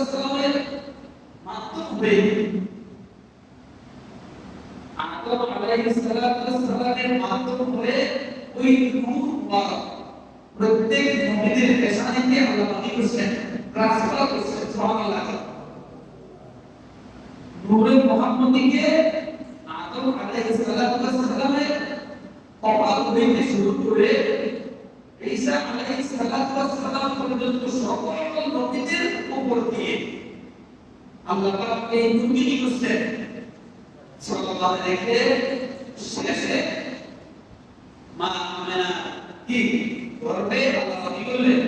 সালামের মাধ্যমে প্রত্যেক নবীদের পেশানিতে আল্লাহ বাকি করছেন আদম আলাইহিস সালামের কপাল হইতে শুরু করে ঈসা সালাম পর্যন্ত সকল নবীদের উপর দিয়ে আল্লাহ পাক এই নূরকে করছেন সাল্লাল্লাহু আলাইহি শেষে মা আমেনা কি গর্বে আল্লাহ কি করলেন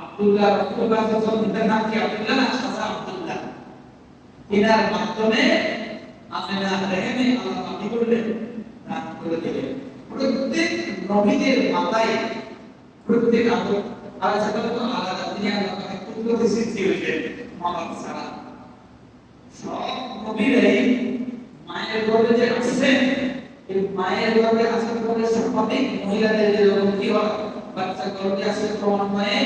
আব্দুল্লাহ রাসূলুল্লাহ সাল্লাল্লাহু আলাইহি ওয়াসাল্লাম কি আব্দুল্লাহ না ইনার মাধ্যমে আমেনা রেহেমে আল্লাহ কি করলেন দান করে দিলেন প্রত্যেক নবীদের মাথায় প্রত্যেক আর সেটা তো আলাদা তিনি আল্লাহ কুদরতি সৃষ্টি হয়েছে মানব ছাড়া। সব নবীরাই মায়ের গর্ভে যে আসছেন এই মায়ের গর্ভে আসার পরে স্বাভাবিক মহিলাদের যে কি হয়, বাচ্চা গর্ভে আসে ক্রমান্বয়ে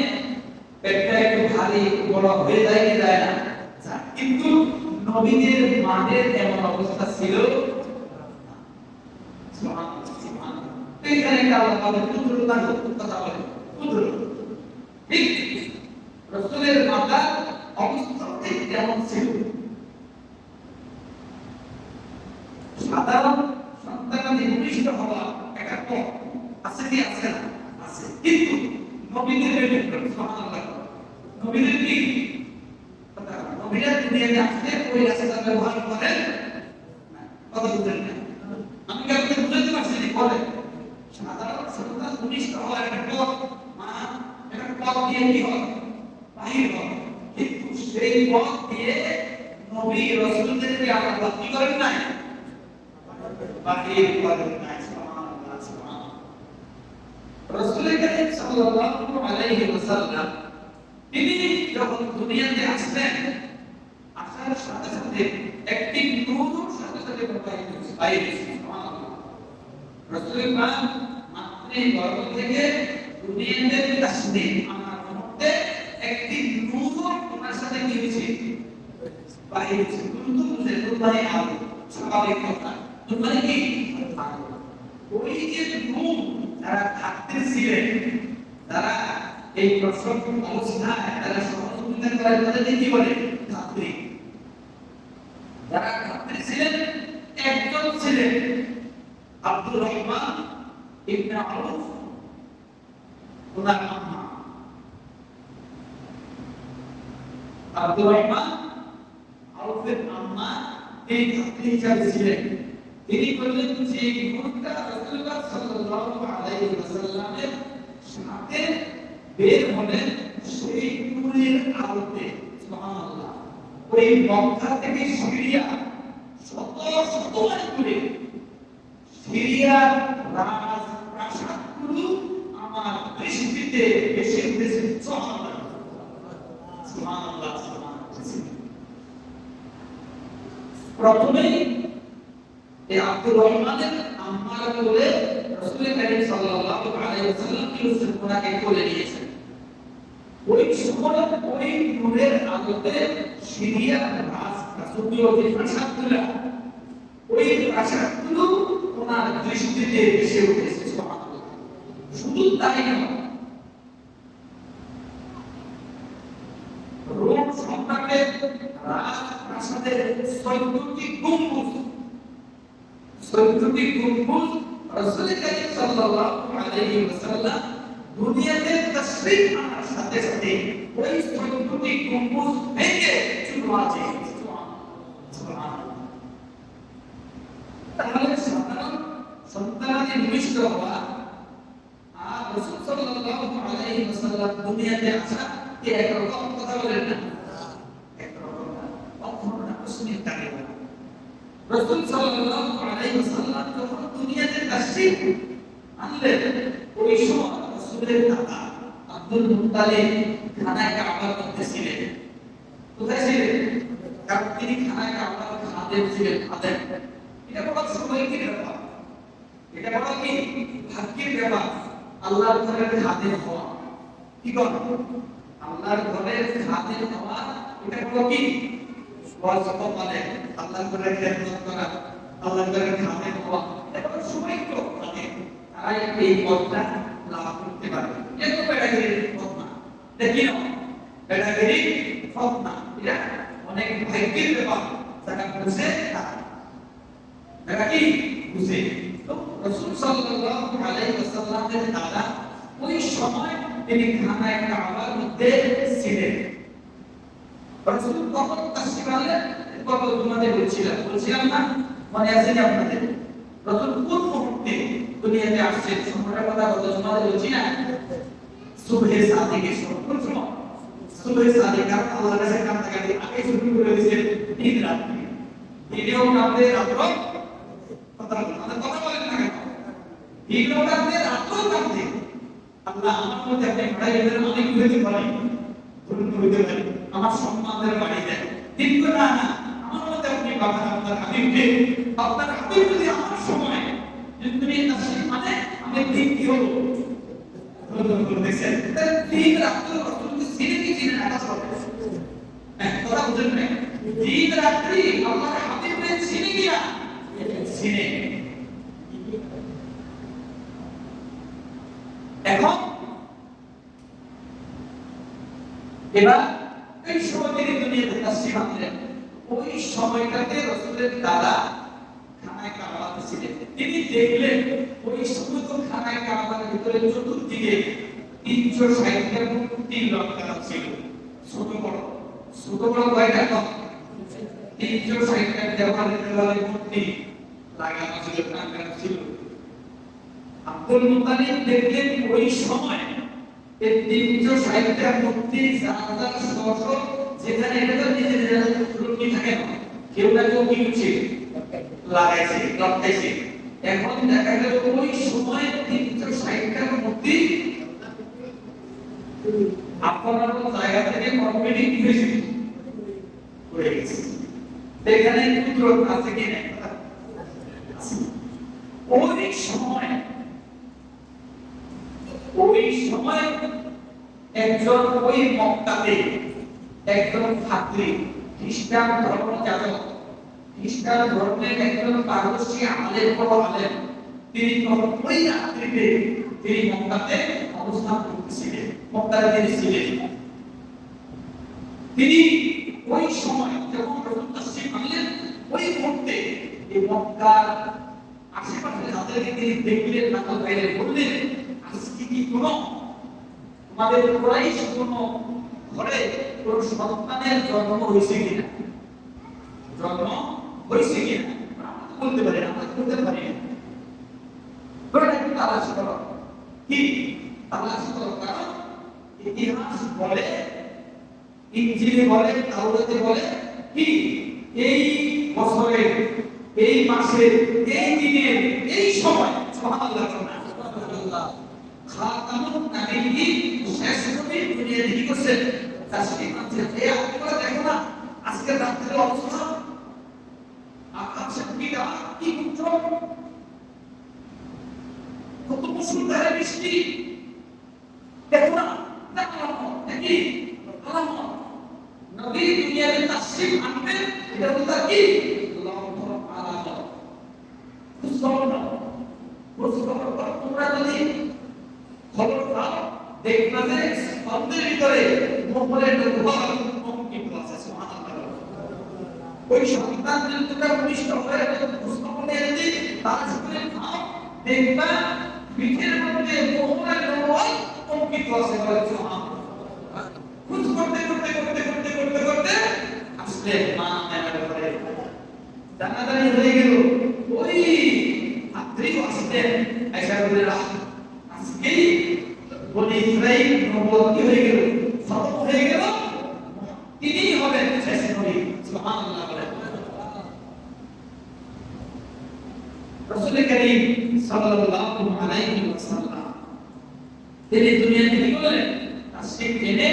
পেটটা একটু ভারী বড় হয়ে যায় কি যায় না। কিন্তু নবীদের মাদের এমন অবস্থা ছিল এখানে একটা আল্লাহ কথা বলে আছে কি আছে কিন্তু নবীদের ব্যতিক্রম সুবহানাল্লাহ নবীদের কি? নবীরা দুনিয়াতে আসলে ওই রাস্তা ব্যবহার করেন। কথা বুঝলেন না আমি কি আপনাকে বুঝাতে পারছি না বলে সাধারণ সন্তান ভূমিষ্ঠ হওয়া একটা পথ মা একটা পথ দিয়ে কি হয় বাহির হয় কিন্তু সেই পথ দিয়ে নবী রসুলদেরকে আল্লাহ কি করেন নাই বাহির করেন নাই সুবহানাল্লাহ সুবহানাল্লাহ রাসূল করিম সাল্লাল্লাহু ওয়াসাল্লাম, তিনি যখন দুনিয়াতে আসলেন, আসার সাথে সাথে একটি নূর সাথে সাথে প্রবাহিত বাইরে সুবহানাল্লাহ। রাসূল পাক মাতৃ গর্ভ থেকে দুনিয়াতে তাসদিক আমার মধ্যে একটি নূর ওনার সাথে কি হয়েছে? বাইরে কিন্তু বুঝে মানে আলো, স্বাভাবিক কথা। মানে কি? ওই যে নূর, যারা থাকতে ছিলেন তারা এই প্রসব অবস্থায় তারা সহযোগিতা করার তাদেরকে কি বলে ধাত্রী যারা ধাত্রী ছিলেন, একজন ছিলেন আব্দুর রহমান ইবনে আউফ, ওনার আম্মা। আব্দুর রহমান আউফের আম্মা এই ধাত্রী হিসাবে ছিলেন। তিনি বললেন যে নূরটা রাসূলুল্লাহ সাল্লাল্লাহু আলাইহি ওয়াসাল্লামের সাথে বের হলেন সেই নূরের আলোতে ওই মক্কা থেকে সিরিয়া শত শত দূরে। সিরিয়ার রাজ আমার দৃষ্টিতে এসে উঠেছে প্রথমেই এই আব্দুর রহমানের আম্মার বলে রাসূল করিম সাল্লাল্লাহু আলাইহি ওয়াসাল্লাম কি হচ্ছে ওনাকে কোলে নিয়েছেন ওই সময় ওই নূরের আলোতে সিরিয়ার রাজ রাজকীয় যে প্রাসাদগুলো ওই প্রাসাদগুলো ওনার দৃষ্টিতে এসে উঠেছে শুধু তাই নয় রোম সম্রাটের রাজ প্রাসাদের চোদ্দটি গম্বুজ চোদ্দটি গম্বুজ রাসূল করিম সাল্লাল্লাহু আলাইহি ওয়াসাল্লাম দুনিয়াতে তাশরীফ আনার সাথে সাথে ওই চোদ্দটি গম্বুজ ভেঙে গেছে। সুবহানাল্লাহ। তাহলে সাধারণ সন্তানাদি ভূমিষ্ঠ হওয়া আর একরকম কথা বলেন না একরকম না না মুসলিম তাকে রাসূল সাল্লাল্লাহু আলাইহি ওয়াসাল্লাম দুনিয়াতে তাশরীফ আনলেন ওই সময় রাসূলের দাদা আব্দুল মুত্তালিব খানায় কাবার মধ্যে ছিলেন। কোথায় ছিলেন? কারণ তিনি খানায় কাবার খাদেম ছিলেন, খাদেম। এটা বড় সৌভাগ্যের ব্যাপার। এটা বড় কি? ভাগ্যের ব্যাপার। আল্লাহর ঘরের খাদেম হওয়া। কি কর আল্লাহর ঘরের খাদেম হওয়া, এটা হলো কি? ওয়াজিব মানে আল্লাহ করে খেদমত করা। আল্লাহ করে খামে হওয়া এটা হলো সৌভাগ্য মানে তারাই এই পদটা লাভ করতে পারে। এত বেড়াগিরির পদ না। দেখি না বেড়াগিরি পদ না। এটা অনেক ভাগ্যের ব্যাপার। যারা বুঝে তারা। এটা কি বুঝে? তো রাসূল সাল্লাল্লাহু আলাইহি ওয়াসাল্লামের দাদা, ওই সময় তিনি খানায় কাবার মধ্যে ছিলেন। রাসূল কখন আনলেন কত তোমাদের বলছিলাম? বলছিলাম না? মনে আছে কি আপনাদের? রাসূল কোন মুহূর্তে দুনিয়াতে আসছেন? সময়টার কথা কত তোমাদের বলছি না? সুবহে সময় কোন সময় সুবহে সাদিক, কারণ আল্লাহর কাছে আগে শুরু করে দিন রাত্রি। দিনেও কাঁদে রাত্র কথা কথা বলেন না কেন? দিনেও কাঁদে রাত্রও কাঁদে। আল্লাহ আমার মধ্যে আপনি অনেক হয়েছে পারি আমার সম্মানের বাড়ি দেয় কিন্তু না না। আপনি বাবা আপনার হাবিবকে। আপনার হাবিব যদি আমার সময় যদি তুমি তাসির মানে আমি দিন কি হলো কথা হ্যাঁ, কথা না? এবার এই সময় তিনি দুনিয়াতে তাসরিফ আনলেন ওই সময়টাতে রসুলের দাদা খানায় কাবাতে ছিলেন তিনি দেখলেন ওই সময় তো খানায় কাবার ভিতরে চতুর্দিকে তিনশো ষাটটা মূর্তি লটকানো ছিল। ছোট বড়। ছোট বড় কয়টা? কম তিনশো ষাটটা দেওয়ালে দেওয়ালে মূর্তি লাগানো ছিল টাঙ্গানো ছিল। আব্দুল মুতালিব দেখলেন ওই সময় এই তিনশো ষাটটা মূর্তি হাজার ছশো যেখানে এটা তো নিজে নিজে রুটি থাকে না, কেউ না কেউ কি করছে লাগাইছে, লটকাইছে। এখন দেখা গেল ওই সময় তিনশো ষাটটা মূর্তি আপনার জায়গা থেকে কমিটি হয়েছে হয়ে গেছে। এখানে কুদরত আছে কি না ওই সময় ওই সময় একজন ওই মক্কাতে একজন ছাত্রী খ্রিস্টান ধর্ম যাজক খ্রিস্টান ধর্মের একজন পারদর্শী আমাদের বড় আলেন তিনি তখন ওই রাত্রিতে তিনি মক্কাতে অবস্থান করতেছিলেন মক্কাতে তিনি ছিলেন তিনি ওই সময় যখন রসুল তাসরিফ আনলেন ওই মুহূর্তে এই মক্কার আশেপাশে যাদেরকে তিনি দেখলেন নাকল বাইরে বললেন, আজকে কি কোনো তোমাদের কোরাইশ কোনো ঘরে কোন সন্তানের জন্ম হয়েছে কিনা? জন্ম হয়েছে কিনা? বলতে পারি না বলতে পারি। না তালাশ কি? কি? এই বছরে, এই মাসে এই দিনে এই সময়, সুবহানাল্লাহ সুবহানাল্লাহ। নাবিয়্যিন শেষ নবী দুনিয়াতে কি তাশরীফ আনছেন এই আপনারা দেখো না? আজকে রাত্রের অবস্থা আকাশে কিটা কি উজ্জ্বল কত মুসুলধারে বৃষ্টি। দেখো না। দেখো না। দেখি। আলামত নবী দুনিয়াতে তাশরীফ আনবেন এটা হলো তার কি তোমরা যদি খবর পাও দেখবা যে ভিতরে ওই সন্তান তোমরা ভূমিষ্ঠ হয়ে খুশখবর নিয়ে তার সাথে মধ্যে মোহরের দুর্বল অঙ্কিত আছে বলে সুবহানাল্লাহ খুঁজ করতে করতে করতে করতে আসলে মা মেলার পরে জানাজানি ওই ছাত্রীও আসতেন আয়সা বলে আজকেই বলে, ইসরাইল হয়ে গেল। খতম হয়ে গেল, তিনিই হবেন শেষ নবী সুবহানাল্লাহ বলে রাসূল করিম সাল্লাল্লাহু আলাইহি ওয়াসাল্লাম, তিনি দুনিয়াতে কি করলেন? তাশরীফ এনে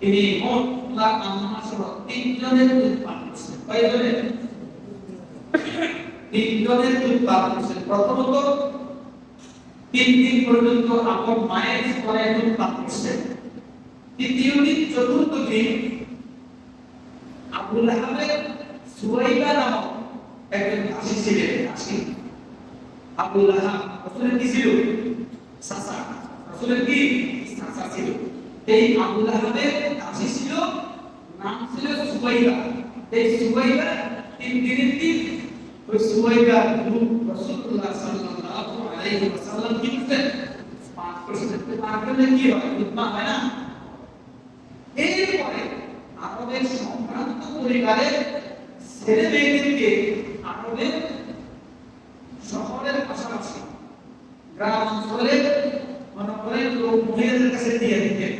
তিনি মোট পুরা আম্মা সহ তিনজনের দুধ পান করছেন। কয়জনের? তিনজনের দুধ পান করছেন। প্রথমত, তিন দিন পর্যন্ত আপন মায়ের স্তরে দুধ পান করছেন। তৃতীয় দিন চতুর্থ দিন আব্দুল আহমেদ সুয়াইবা নামক একজন দাসী ছিলেন আব্দুল আহাব রাসূলের কি সাসা রাসূলের কি? সাসা ছিল। এই আব্দুল আহমেদ দাসী ছিল, নাম ছিল তিন দিনের দিন ওই সুয়াইবা গুরু রাসূলুল্লাহ সাল্লাল্লাহু পাঁচ করলে কি হয়? হয় না? এরপরে আরবের সম্ভ্রান্ত পরিবারের ছেলে মেয়েদেরকে আরবের শহরের পাশাপাশি গ্রাম অঞ্চলে মনে করেন লোক মহিলাদের কাছে দিয়ে দিতেন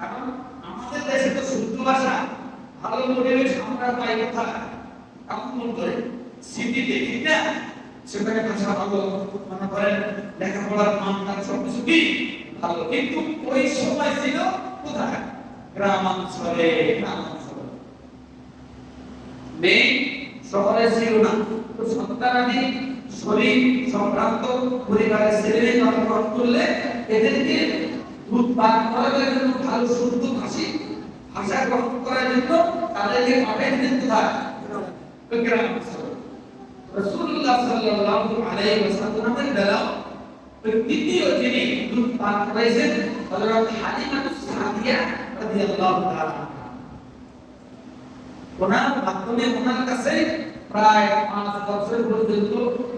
কারণ আমাদের দেশে তো শুদ্ধ ভাষা, ভালো পরিবেশ আমরা পাই কোথায় মন করে সিটিতে, ঠিক না? সেখানে ভাষা ভালো, মনে করেন লেখাপড়ার মান তার সবকিছু কি ভালো। কিন্তু ওই সময় ছিল কোথায় গ্রামাঞ্চলে গ্রামাঞ্চলে। মেয়ে শহরে ছিল না, তো সন্তানাদি শরীর সম্ভ্রান্ত পরিবারের ছেলে জন্মগ্রহণ করলে এদেরকে পান করার জন্য ভালো শুদ্ধ ভাষী ভাষা গ্রহণ করার জন্য তাদেরকে পাঠিয়ে দিতেন কোথায়? রাসূলুল্লাহ সাল্লাল্লাহু আলাইহি ওয়াসাল্লামের বেলা ওই তৃতীয় যিনি দুধ পান হযরত হালিমাতুস সাদিয়া ওনার মাধ্যমে ওনার কাছে প্রায় পাঁচ বছর পর্যন্ত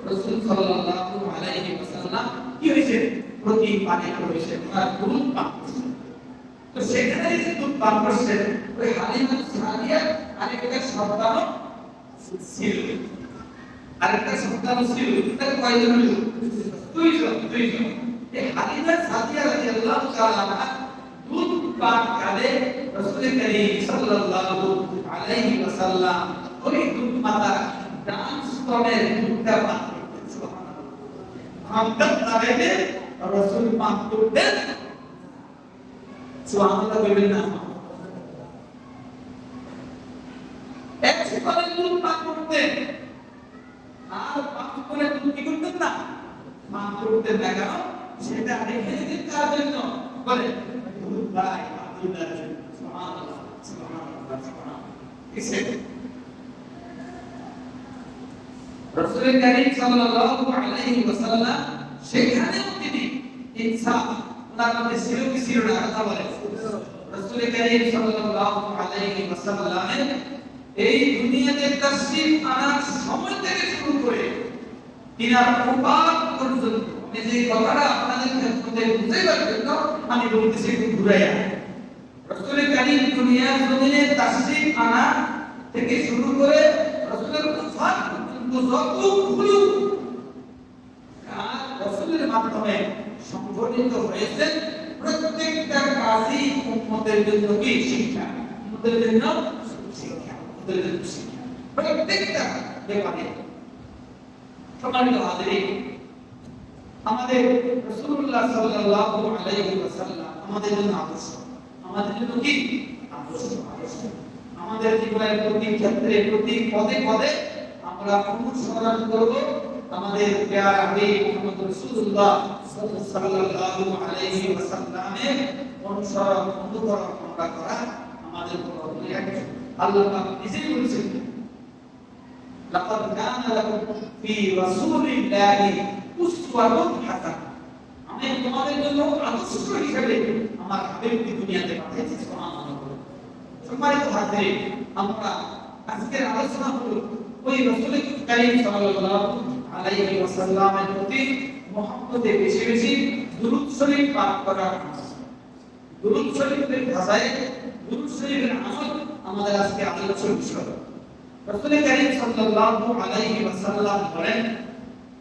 রসুল সাল্লাল্লাহু আলাইহি ওয়াসাল্লাম কি হয়েছে প্রতি পানি হয়েছে ওনার দুধ পান তো সেখানে যে দুধ পান করছেন, ওই হালিমা সাদিয়া আরেকটা সন্তানও ছিল। আরেকটা সন্তান ছিল। তার কয়জন হলো? দুইজন দুইজন। এই হালিমা সাদিয়া রাদিয়াল্লাহু তাআলা দুধ পান কালে রাসূল করিম সাল্লাল্লাহু আলাইহি ওয়াসাল্লাম ওই দুধ মাতা ডান দুধটা পান করতেন হামদাত লাগাইতে রাসূল পান করতেন। সুবহানাল্লাহ বলবেন না। এক স্তনের দুধ পান করতেন। আর পান করে দুধ কি করতেন না? পান করতেন না সেটা রেখে দিতেন কার জন্য? বলে দুধ ভাই আব্দুল্লাহ সুবহানাল্লাহ সুবহানাল্লাহ সুবহানাল্লাহ কিসে রাসূল করিম সাল্লাল্লাহু আলাইহি ওয়াসাল্লাম সেখানেও তিনি ইনসাফ ওনার মধ্যে ছিল কি ছিল না কথা বলে রাসূল করিম সাল্লাল্লাহু আলাইহি ওয়াসাল্লামের এই দুনিয়াতে তাশরীফ আনার সময় থেকে শুরু করে তিনার উপাদ পর্যন্ত যে কথাটা আপনাদের ক্ষেত্রে বুঝাইবার জন্য আমি বলতেছি একটু ঘুরাইয়া রাসূল করিম দুনিয়ার জমিনে তাশরীফ আনা থেকে শুরু করে রাসূলের উফাত পর্যন্ত রাসূলের মাধ্যমে সংগঠিত হয়েছে প্রত্যেকটা কাজই উম্মতের জন্য কি? শিক্ষা। উম্মতের জন্য শিক্ষা জন্য শিক্ষা। প্রত্যেকটা ব্যাপারে হাজিরিন আমাদের রাসূলুল্লাহ সাল্লাল্লাহু আলাইহি ওয়াসাল্লাম আমাদের জন্য আদর্শ। আমাদের জন্য কি? আদর্শ আমাদের জীবনের প্রতি ক্ষেত্রে, প্রতি পদে পদে আমরা অনুসরণ করব। আমাদের প্যারা হাবিব মুহাম্মদ রাসূলুল্লাহ সাল্লাল্লাহু আলাইহি ওয়াসাল্লামের অনুসরণ অনুকরণ আমরা করা আমাদের উপর আল্লাহ পাক নিজেই বলেছেন, লাকাদ কানা লাকুম ফি রাসূলিল্লাহি উসওয়াতুন হাসানাহ আমি তোমাদের জন্য আদর্শ হিসেবে আমার হাবিবকে দুনিয়াতে পাঠিয়েছি, সুবহানাল্লাহ। সম্মানিত হাজিরিন, আমরা আজকের আলোচনা হলো ওই রাসূল কারীম সাল্লাল্লাহু আলাইহি ওয়াসাল্লামের প্রতি মুহাম্মদে বেশি বেশি দুরূদ শরীফ পাঠ করা দুরূদ শরীফের ভাষায়, দুরূদ শরীফের আমল আমাদের আজকে আলোচনার বিষয় রাসূল কারীম সাল্লাল্লাহু আলাইহি ওয়াসাল্লাম বলেন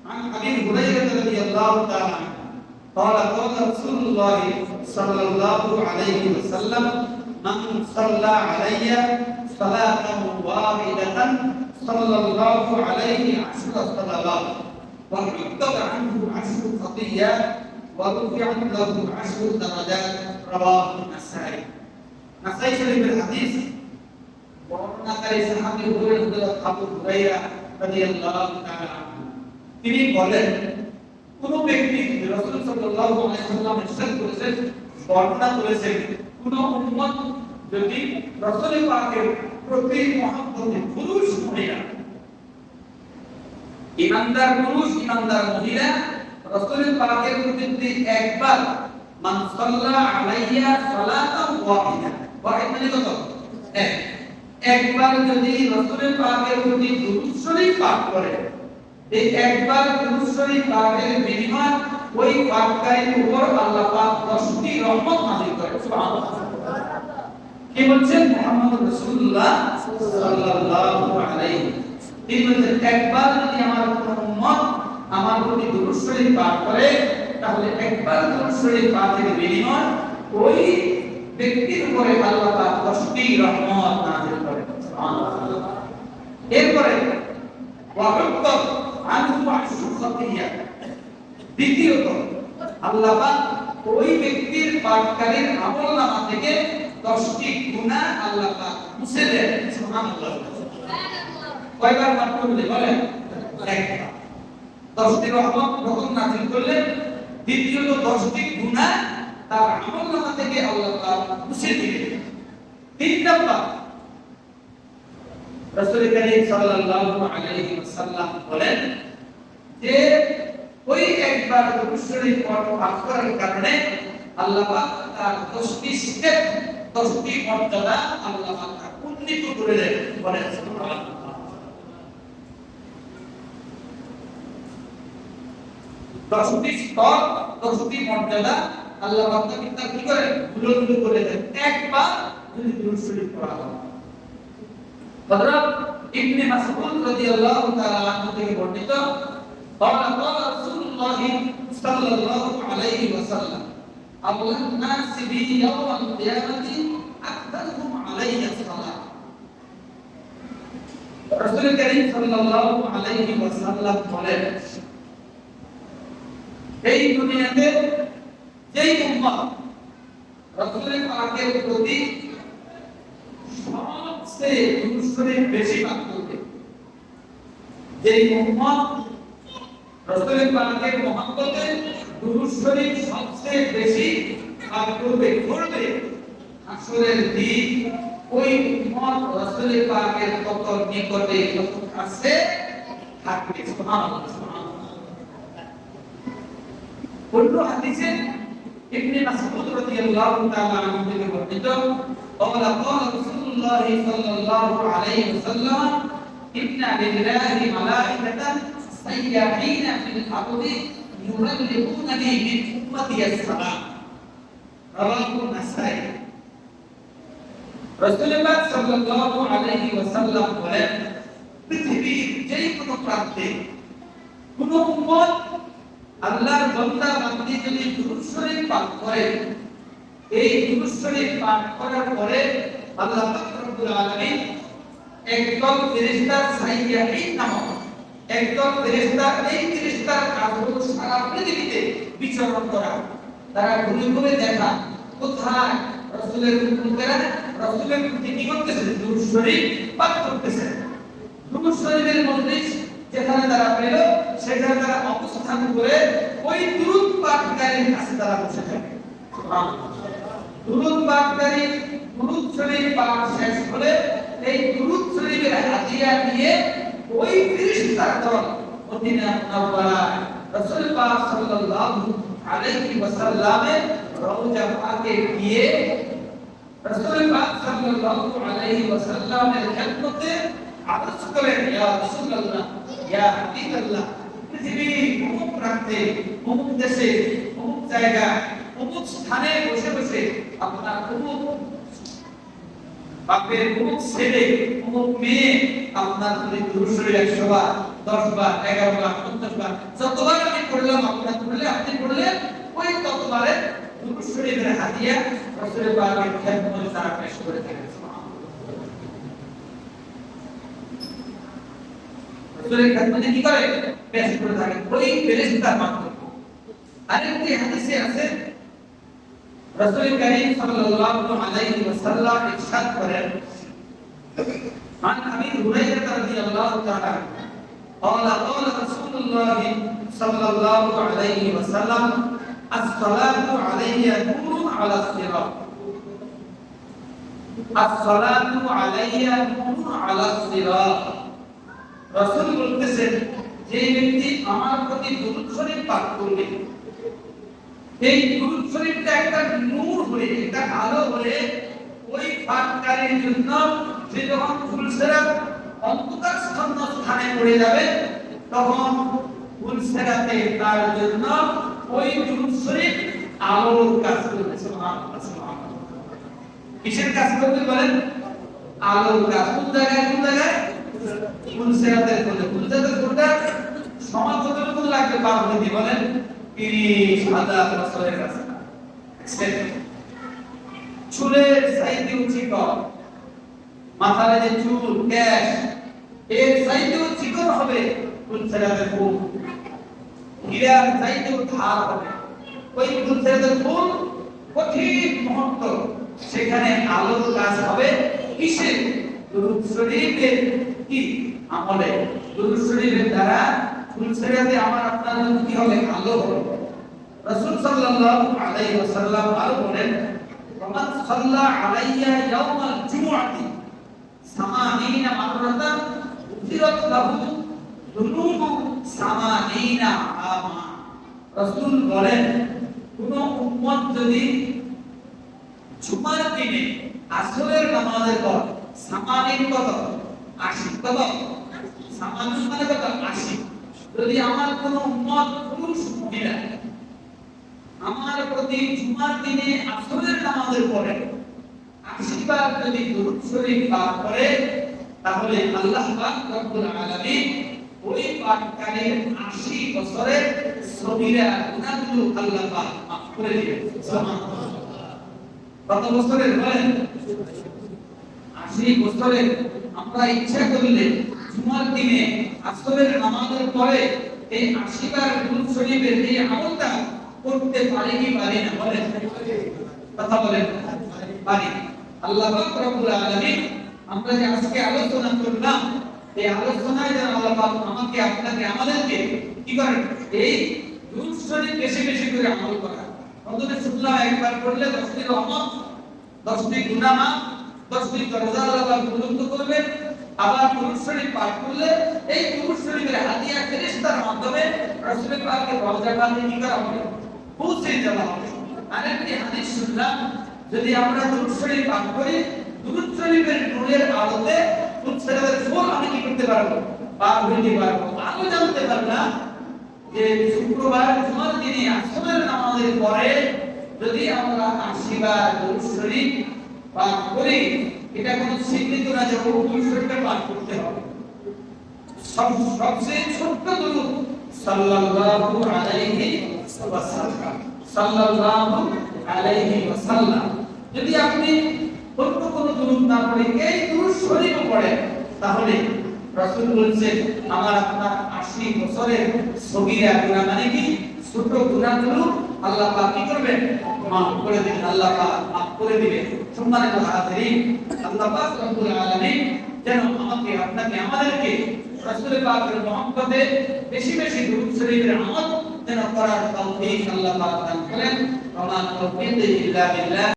عن أبي هريرة رضي الله تعالى قال قال رسول الله صلى الله عليه وسلم من صلى علي صلاة واحدة صلى الله عليه عشر صلوات وعقد عنه عشر خطيئات ورفعت له عشر درجات. رواه النسائي. نسائي شريف الحديث. ومن نسائي صحابي هريرة أبو هريرة رضي الله تعالى عنه. তিনি বলেন, কোন ব্যক্তি রাসূল সাল্লাল্লাহু আলাইহি ওয়াসাল্লাম ইরশাদ করেছেন, বর্ণনা করেছেন, কোন উম্মত যদি রসুল পাকের প্রতি মহব্বতে পুরুষ মহিলা ইমানদার পুরুষ, ইমানদার মহিলা রসুল পাকের প্রতি যদি একবার, মান সাল্লা আলাইয়া সালাতান ওয়াহিদা ওয়াহিদ মানে কত? এক। একবার যদি রসুল পাকের প্রতি দুরূদ শরীফ পাঠ করে এই একবার দুরূদ শরীফ পাঠের বিনিময় ওই পাঠকারীর উপর আল্লাহ পাক দশটি রহমত নাযিল করে আমার আমার করে, তাহলে একবার বিনিময় ওই ব্যক্তির আল্লাহ করে এরপরে দ্বিতীয়ত আল্লাহ ওই ব্যক্তির পাঠকারীর আমলনামা থেকে দশটি গুনাহ আল্লাহ পাক মুছে দেন। সুবহানাল্লাহ। কয়বার পাঠ করলে বলেন একবার। দশটি রহমত রকম নাজিল করলেন, দ্বিতীয়ত দশটি গুনাহ তার আমলনামা থেকে আল্লাহ পাক মুছে দিবেন তিন নাম্বার রাসূল করিম সাল্লাল্লাহু আলাইহি ওয়াসাল্লাম বলেন যে ওই একবার দুরূদ শরীফ পাঠ করার কারণে আল্লাহ পাক তার দশটি স্টেপ দশটি মর্যাদা আল্লাহ পাক তার উন্নীত করে দেন। বলেন, সুবহানাল্লাহ। দশটি স্তর, দশটি মর্যাদা আল্লাহ পাক তার কি করে বুলন্দ করে দেন। একবার যদি দুরূদ পড়া হয়। হযরত ইবনে মাসউদ রাদিয়াল্লাহু তাআলা আনহু থেকে বর্ণিত قال قال رسول الله صلى الله عليه وسلم أولى الناس بي يوم القيامة أكثرهم علي الصلاة رسول করিম সাল্লাল্লাহু আলাইহি ওয়াসাল্লাম বলেন এই দুনিয়াতে যেই উম্মত রাসূলের পাকের প্রতি সবচেয়ে দুরূদ বেশি পাঠ করবে যেই উম্মত রাসূলের পাকের মহব্বতে দুরূদ শরীফ সবচেয়ে বেশি পাঠ করবে করবে আসরের দিন ওই উম্মত রাসূলের পাকের কত নিকটে কত কাছে থাকবে সুবহানাল্লাহ সুবহানাল্লাহ অন্য হাদিসে ইবনে মাসউদ রাদিয়াল্লাহু তাআলা আনহু থেকে বর্ণিত قال قال رسول রাসূলুল্লাহ সাল্লাল্লাহু আলাইহি ওয়াসাল্লাম, ইন্না লিল্লাহি মালাইকাতান সাইয়াহিনা ফিল আরদি ইউরাল্লিকুনানি মিন উম্মতি আসসালাম রাওয়াহু নাসাই। রাসূলুল্লাহ সাল্লাল্লাহু আলাইহি ওয়াসাল্লাম বলেন, পৃথিবীর যে কোনো প্রান্তে কোন উম্মত আল্লাহর বান্দা বান্দি যদি দুরুদ শরীফ পাঠ করে, এই দুরুদ শরীফ পাঠ করার পরে আল্লাহ পাক রব্বুল আলামিন একদল ফেরেশতা সাইয়াহিন নামক একদল ফেরেশতা এই ফেরেশতার কাজ হলো সারা পৃথিবীতে বিচরণ করা। তারা ঘুরে ঘুরে দেখা, কোথায় রাসূলের উম্মতেরা রাসূলের প্রতি কি করতেছে? দুরূদ শরীফ পাঠ করতেছে। দুরূদ শরীফের মজলিস যেখানে তারা পেল, সেখানে তারা অবস্থান করে ওই দুরূদ পাঠকারীর কাছে তারা বসে থাকে। দুরূদ পাঠকারী দুরূদ শরীফ পাঠ শেষ হলে এই দুরূদ শরীফের হাদিয়া নিয়ে ওই ফেরেশতার দল মদিনা মুনাওয়ারা রাসূল পাক সাল্লাল্লাহু আলাইহি ওয়াসাল্লামের রওজা পাকে গিয়ে রাসূল পাক সাল্লাল্লাহু আলাইহি ওয়াসাল্লামের খেদমতে আরজ করেন, ইয়া রাসূলুল্লাহ, ইয়া হাবিবাল্লাহ পৃথিবীর অমুক প্রান্তে, অমুক দেশে, অমুক জায়গা অমুক স্থানে বসে বসে আপনার অমুক বাপের অমুক ছেলে অমুক মেয়ে, আপনার যদি দুরুশরী একশো বার দশ বার এগারো বার পঞ্চাশ বার যতবার আমি করলাম আপনার করলে আপনি করলেন ওই ততবারে দুরুশরীদের হাতিয়া রসুলের বাগের খেদমতে তারা পেশ করে থাকে। কি করে? পেশ করে থাকে। ওই ফেরেশতার মাধ্যমে। আরেকটি হাদিসে আছে রাসূল করিম সাল্লাল্লাহু আলাইহি ওয়াসাল্লাম ইরশাদ করেন عن ابي هريره رضي الله تعالى قال قال رسول الله صلى الله عليه وسلم الصلاه علي نور على الصراط আসসালাতু আলাইয়া নূরুন আলা সিরাত রাসূল বলতেছেন যে ব্যক্তি আমার প্রতি দুরূদ শরীফ পাঠ করবে এই দুরূদ শরীফটা একটা নূর হয়ে, একটা আলো হয়ে, ওই পাঠকারীর জন্য সে যখন ফুলসেরাত অন্ধকার স্তম্ভ স্থানে পড়ে যাবে, তখন ফুলসেরাতে তার জন্য ওই দুরূদ শরীফ আলোর কাজ করবে কিসের কাজ করবে বলেন? আলোর কাজ। কোন জায়গায় কোন জায়গায়? ফুলসেরাতের কোনে ফুলসেরাতের কোনটা সমাজ কতটুকু লাগবে? হইতে বলেন। চুলের সাইজে চিকন যে চুল, ক্যাশ, এর সাইজেও চিকন হবে? ফুল? হীরার সাইজেও ধার হবে? ওই ফুলসেরাতের ফুল? কঠিন মুহূর্ত। সেখানে আলোর কাজ হবে কিসের? দুরূদ কি আমলে? দুরূদ শরীফের দ্বারা ফুল ফুলসিরাতে আমার আপনার জন্য কি হবে? আলো হবে। রাসূল সাল্লাল্লাহু আলাইহি ওয়াসাল্লাম আরও বলেন মান সাল্লা আলাইয়া ইয়াউমাল জুমআতি, সামানিনা মাররাতান উফিরাত লাহু যুনুবু সামানিনা আমা রাসূল বলেন, কোন উম্মত যদি জুমার দিনে আসরের নামাজের পর সামানিন কত আশি কত সামানিন মানে কত? আশি যদি আমার কোন উম্মত পুরুষ মহিলা আমার প্রতি জুমার দিনে আসরের নামাজের পরে আশীর্বাদ যদি দুরূদ শরীফ পাঠ করে, তাহলে আল্লাহ পাক রব্বুল আলামিন ওই পাঠকারীর 80 বছরের সগীরা গুনাহগুলো আল্লাহ পাক মাফ করে দিবেন। সুবহানাল্লাহ। কত বছরের বলেন? 80 বছরের। আমরা ইচ্ছা করলে জুমার দিনে আসরের নামাজের পরে এই 80 বার দুরূদ শরীফের এই আমলটা করতে পারি কি পারি না? বলেন। কথা বলেন। পারি। আল্লাহ পাক রব্বুল আলামিন আমরা যে আজকে আলোচনা করলাম, এই আলোচনায় যেন আল্লাহ পাক আমাকে, আপনাকে, আমাদেরকে কি করেন? এই দুরূদ শরীফ বেশি বেশি করে আমল করা প্রথমে শুনলাম একবার পড়লে দশটি রহমত দশটি গুনাহ দশটি দরজা আল্লাহ পাক উন্মুক্ত করবেন। আবার দুরূদ শরীফ পাঠ করলে এই দুরূদ শরীফের হাদিয়া ফেরেশতার মাধ্যমে রাসূল পাকের রওজা পাকে কি করা হবে। পৌঁছে দেওয়া হবে। আরেকটি হাদিস শুনলাম, যদি আমরা দুরূদ শরীফ পাঠ করি দুরূদ শরীফের নূরের আলোতে দুরূদ শরীফের ফুল আমি কি করতে পারব? পার হইতে পারব। আরও জানতে পারলাম যে শুক্রবার, জুমার দিনে আসরের নামাজের পরে যদি আমরা আশিবার দুরূদ শরীফ পাঠ করি এটা কোনো স্বীকৃত না যে ও দুরূদ পাঠ করতে হবে। সব সবচেয়ে ছোট্ট দুরূদ সাল্লাল্লাহু আলাইহি ওয়াসাল্লাম। সাল্লাল্লাহু আলাইহি ওয়াসাল্লাম। যদি আপনি অন্য কোন দুরূদ না পড়ে এই দুরূদ শরীফ পড়েন, তাহলে রাসূল বলেছেন, আমার আপনার 80 বছরের সগীরা গুনাহ মানে কি? ছোট গুনাহগুলো আল্লাহ পাক কি করবেন? মাফ করে দিবেন আল্লাহ পাক করে দিবে। সম্মানিত হাজিরিন, আল্লাহ পাক রব্বুল আলামিন যেন আমাকে, আপনাকে, আমাদেরকে রাসূল পাকের মহব্বতে বেশি বেশি দুরূদ শরীফের আমল যেন করার তৌফিক আল্লাহ পাক দান করেন। ওয়া মা ইল্লা বিল্লাহ।